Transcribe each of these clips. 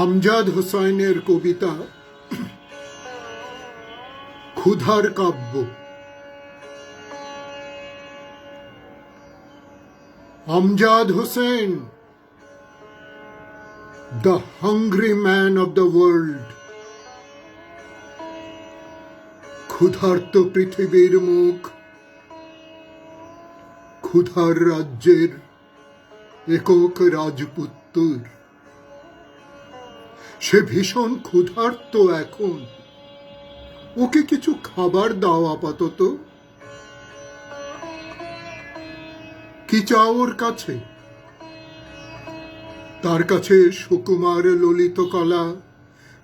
আমজাদ হোসাইনের কবিতা ক্ষুধার কাব্য। Amjad Hossain the hungry man of the world ক্ষুধার্ত পৃথিবীর মুখ, ক্ষুধার রাজ্যের একক রাজপুত্তর। সে ভীষণ ক্ষুধার্ত এখন। ওকে কিছু খাবার দাও আপাতত। কি চাও ওর কাছে? তার কাছে সুকুমার, ললিত কলা,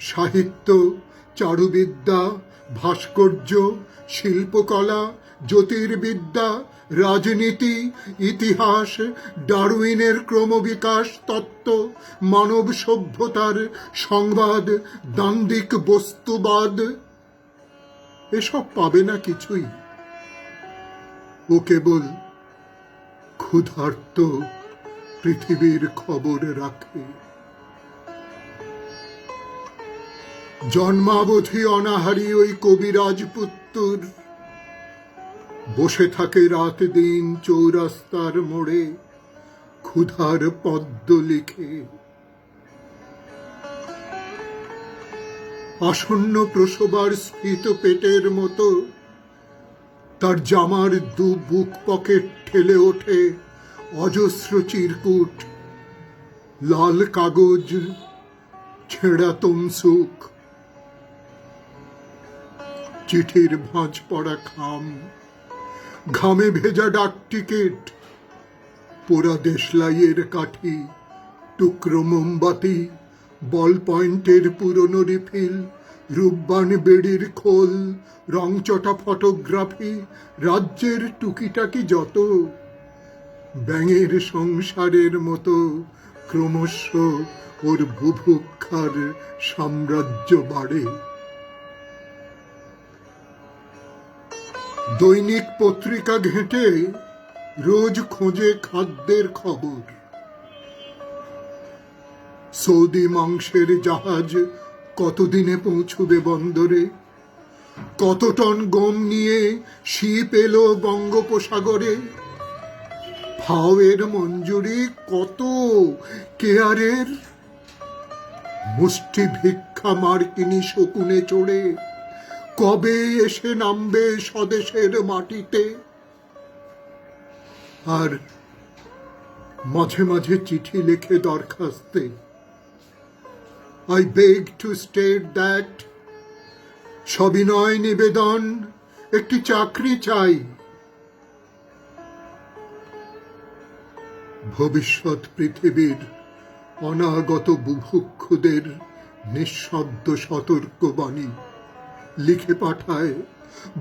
সাহিত্য, চারুবিদ্যা, ভাস্কর্য, শিল্পকলা, জ্যোতির্বিদ্যা রাজনীতি, ইতিহাস, ডারউইনের ক্রমবিকাশ তত্ত্ব, মানব সভ্যতার সংবাদ দান্দিক বস্তুবাদ, এসব পাবে না কিছুই। ও কেবল ক্ষুধার্ত পৃথিবীর খবর রাখে। জন্মাবধি অনাহারী ওই কবিরাজ পুত্তুর বসে থাকে রাত দিন চৌরাস্তার মোড়ে ক্ষুধার পদ্ম লিখে। আসন্ন প্রসবার স্ফীত পেটের মতো তার জামার দু বুক পকেট ঠেলে ওঠে অজস্র চিরকুট, লাল কাগজ, ছেঁড়া তমসুক চিঠির ভাঁজ পড়া খাম। ঘামে ভেজা ডাক টিকিট। পোড়া দেশলাইয়ের কাঠি, টুকরো মোমবাতি, বল পয়েন্টের পুরনো রিফিল, রূপবান বেড়ির খোল, রংচটা ফটোগ্রাফি, রাজ্যের টুকিটাকি যত। ব্যাঙের সংসারের মতো ক্রমশ ওর বুভুক্ষার সাম্রাজ্য বাড়ে। দৈনিক পত্রিকা ঘেঁটে রোজ খোঁজে খাদ্যের খবর। সৌদি মাংসের জাহাজ কতদিনে পৌঁছবে বন্দরে? কত টন গম নিয়ে শিপ এলো বঙ্গোপসাগরে? ফাওয়ের মঞ্জুরি কত কেয়ারের? মুষ্টি ভিক্ষা মার্কিনী শকুনে চড়ে কবে এসে নামবে স্বদেশের মাটিতে? আর মাঝে মাঝে চিঠি লিখে দরখাস্তে। I beg to state that সবিনয় নিবেদন, একটি চাকরি চাই। ভবিষ্যৎ পৃথিবীর অনাগত বুভুক্ষুদের নিঃশব্দ সতর্কবাণী। লিখে পাঠায়।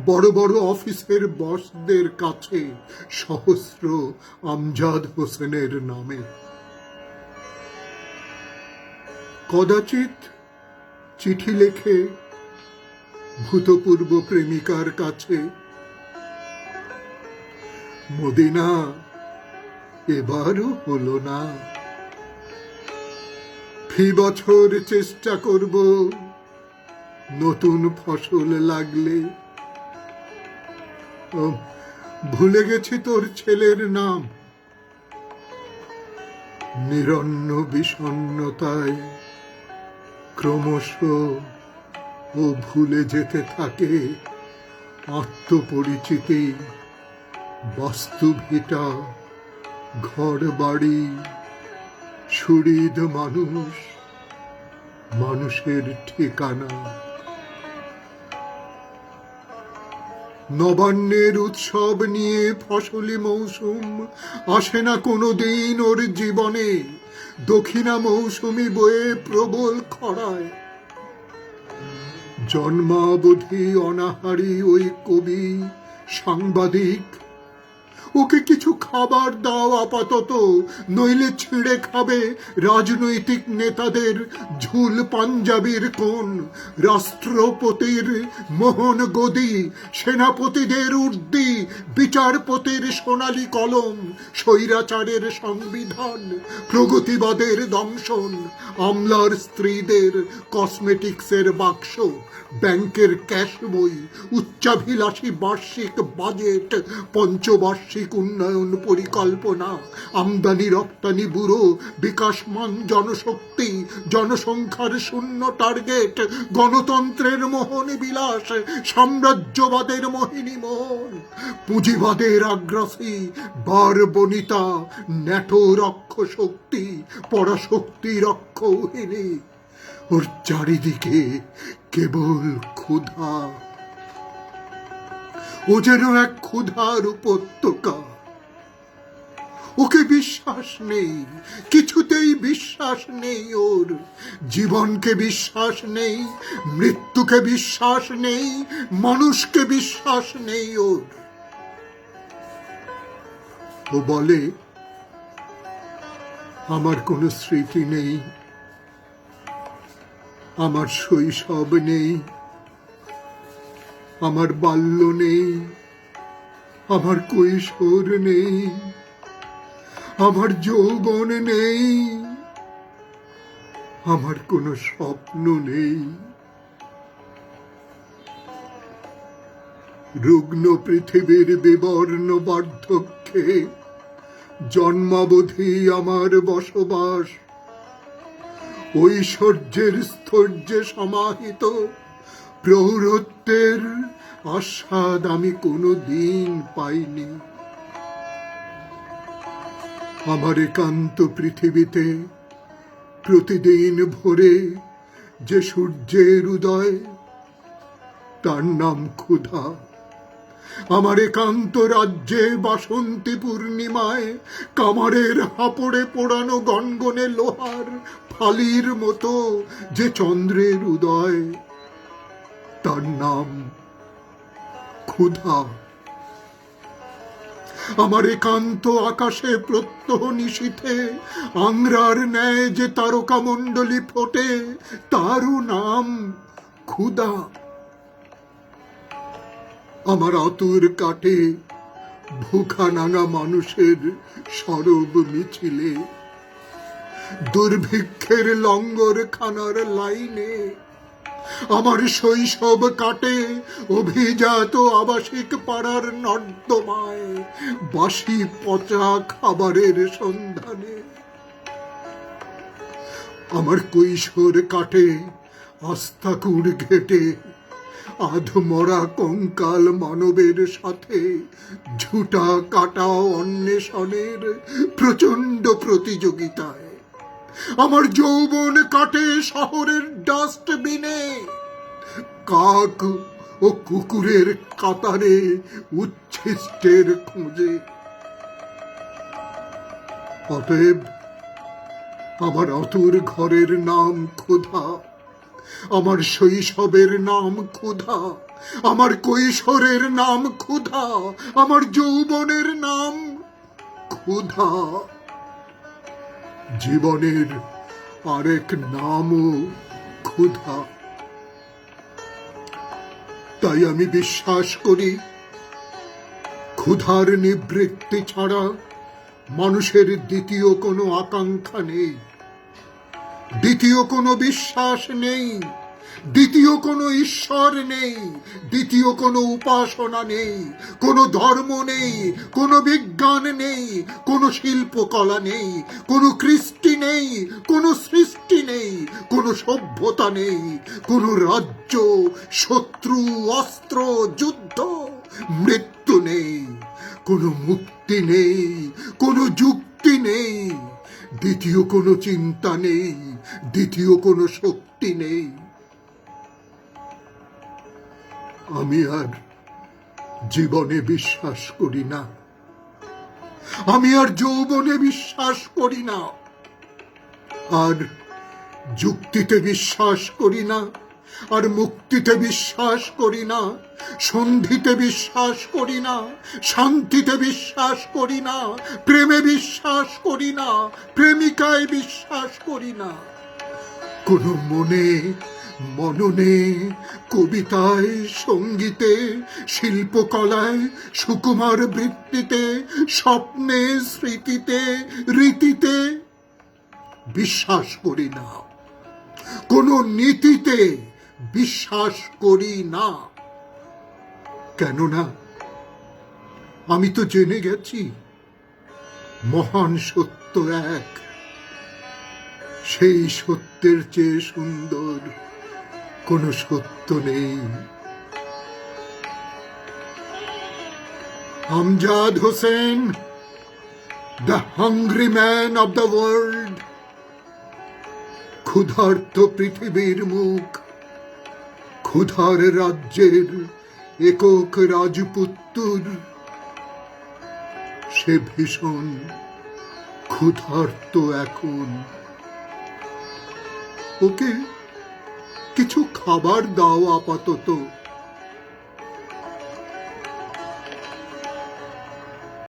বড় বড় অফিসের বসদের কাছে, সহস্র আমজাদ হোসেনের নামে। কদাচিৎ চিঠি লেখে ভূতপূর্ব প্রেমিকার কাছে, মদিনা, এবারও হলো না। ফি বছর চেষ্টা করব নতুন ফসল লাগলে। ভুলে গেছি তোর ছেলের নাম। নিরন্ন বিষণ্ণতায় ক্রমশ ও ভুলে যেতে থাকে আত্মপরিচিতি, বাস্তুভিটা ঘর বাড়ি সুহৃদ মানুষ, মানুষের ঠিকানা। নবান্নের উৎসব নিয়ে ফসলি মৌসুম। আসে না কোনো দিন ওর জীবনে। দক্ষিণা মৌসুমি বয়ে প্রবল খরায়। জন্মাবধি অনাহারী ওই কবি, সাংবাদিক ওকে কিছু খাবার দাও আপাতত, নইলে ছিঁড়ে খাবে রাজনৈতিক নেতাদের ঝুল পাঞ্জাবির কোন রাষ্ট্রপতির মোহন গদি, সেনাপতিদের উর্দি, বিচারপতির সোনালী কলম, স্বৈরাচারের সংবিধান, প্রগতিবাদের দংশন, আমলার স্ত্রীদের কসমেটিক্সের বাক্স, ব্যাংকের ক্যাশ বই, উচ্চাভিলাষী বার্ষিক বাজেট, পঞ্চবার্ষিক উন্নয়ন পরিকল্পনা, আমদানি রপ্তানি ব্যুরো, বিকাশমান জনশক্তি, জনসংখ্যার শূন্য টার্গেট গণতন্ত্রের মোহনী বিলাস, সাম্রাজ্যবাদের মোহিনী মোহন, পুঁজিবাদের আগ্রাসী বার বনিতা ন্যাটো রক্ষ শক্তি পরাশক্তি রক্ষৌহিনী। ওর চারিদিকে কেবল ক্ষুধা। ও যেন এক ক্ষুধার উপত্যকা। ওকে বিশ্বাস নেই, কিছুতেই বিশ্বাস নেই ওর। জীবনকে বিশ্বাস নেই, মৃত্যুকে বিশ্বাস নেই, মানুষকে বিশ্বাস নেই ওর। ও বলে, আমার কোনো স্মৃতি নেই, আমার শৈশব নেই। আমার বাল্য নেই, আমার কৈশোর নেই, আমার যৌবন নেই, আমার কোনো স্বপ্ন নেই। রুগ্ন পৃথিবীর বিবর্ণ বার্ধক্যে জন্মাবধি আমার বসবাস। ঐশ্বর্যের স্থৈর্যে সমাহিত প্রৌঢ়ত্বের আস্বাদ আমি কোনো দিন পাইনি। আমার একান্ত পৃথিবীতে প্রতিদিন ভোরে যে সূর্যের উদয়, তার নাম ক্ষুধা। আমার একান্ত রাজ্যে বাসন্তী পূর্ণিমায় কামারের হাপড়ে পোড়ানো গনগনে লোহার ফালির মতো যে চন্দ্রের উদয় তার নাম ক্ষুধা। আমার একান্ত আকাশে প্রত্যহ নিশীথে, আংরার ন্যায় যে তারকা মণ্ডলী ফোটে, তারও নাম ক্ষুধা। আমার আতুর কাটে ভুখা নাঙা মানুষের সরব মিছিলে, দুর্ভিক্ষের লঙ্গর খানার লাইনে আমার শৈশব কাটে অভিজাত আবাসিক পাড়ার নর্দমায়, বাসি পচা খাবারের সন্ধানে। আমার কৈশোর কাটে আস্তাকুর ঘেটে আধমরা কঙ্কাল মানবের সাথে, ঝুটা কাটা অন্বেষণের প্রচণ্ড প্রতিযোগিতায়। আমার যৌবন কাটে শহরের ডাস্টবিনে। কাক ও কুকুরের কাতারে উচ্ছিষ্টের খোঁজে। অতএব আমার অতুর ঘরের নাম ক্ষুধা, আমার শৈশবের নাম ক্ষুধা, আমার কৈশোরের নাম ক্ষুধা, আমার যৌবনের নাম ক্ষুধা। জীবনের আরেক নামও ক্ষুধা। তাই আমি বিশ্বাস করি, ক্ষুধার নিবৃত্তি ছাড়া মানুষের দ্বিতীয় কোনো আকাঙ্ক্ষা নেই, দ্বিতীয় কোনো বিশ্বাস নেই। দ্বিতীয় কোনো ঈশ্বর নেই, দ্বিতীয় কোনো উপাসনা নেই, কোনো ধর্ম নেই, কোনো বিজ্ঞান নেই, কোনো শিল্পকলা নেই, কোনো কৃষ্টি নেই, কোনো সৃষ্টি নেই, কোনো সভ্যতা নেই, কোনো রাজ্য, শত্রু, অস্ত্র, যুদ্ধ, মৃত্যু নেই, কোনো মুক্তি নেই, কোনো যুক্তি নেই, দ্বিতীয় কোনো চিন্তা নেই, দ্বিতীয় কোনো শক্তি নেই। আমি আর জীবনে বিশ্বাস করি না। আমি আর যৌবনে বিশ্বাস করি না। আর যুক্তিতে বিশ্বাস করি না, আর মুক্তিতে বিশ্বাস করি না, সন্ধিতে বিশ্বাস করি না, শান্তিতে বিশ্বাস করি না, প্রেমে বিশ্বাস করি না, প্রেমিকায় বিশ্বাস করি না। কোনো মনে মননে কবিতায়, সঙ্গীতে, শিল্পকলায়, সুকুমার বৃত্তিতে, স্বপ্নে, স্মৃতিতে, রীতিতে। বিশ্বাস করি না। কোনো নীতিতে বিশ্বাস করি না। কেননা আমি তো জেনে গেছি, মহান সত্য এক। সেই সত্যের চেয়ে সুন্দর কোনো সত্য নেই। Amjad Hossain the hungry man of the world ক্ষুধার্ত পৃথিবীর মুখ, ক্ষুধার রাজ্যের একক রাজপুত্তুর, সে ভীষণ ক্ষুধার্ত এখন। ওকে কিছু খাবার দাও আপাতত।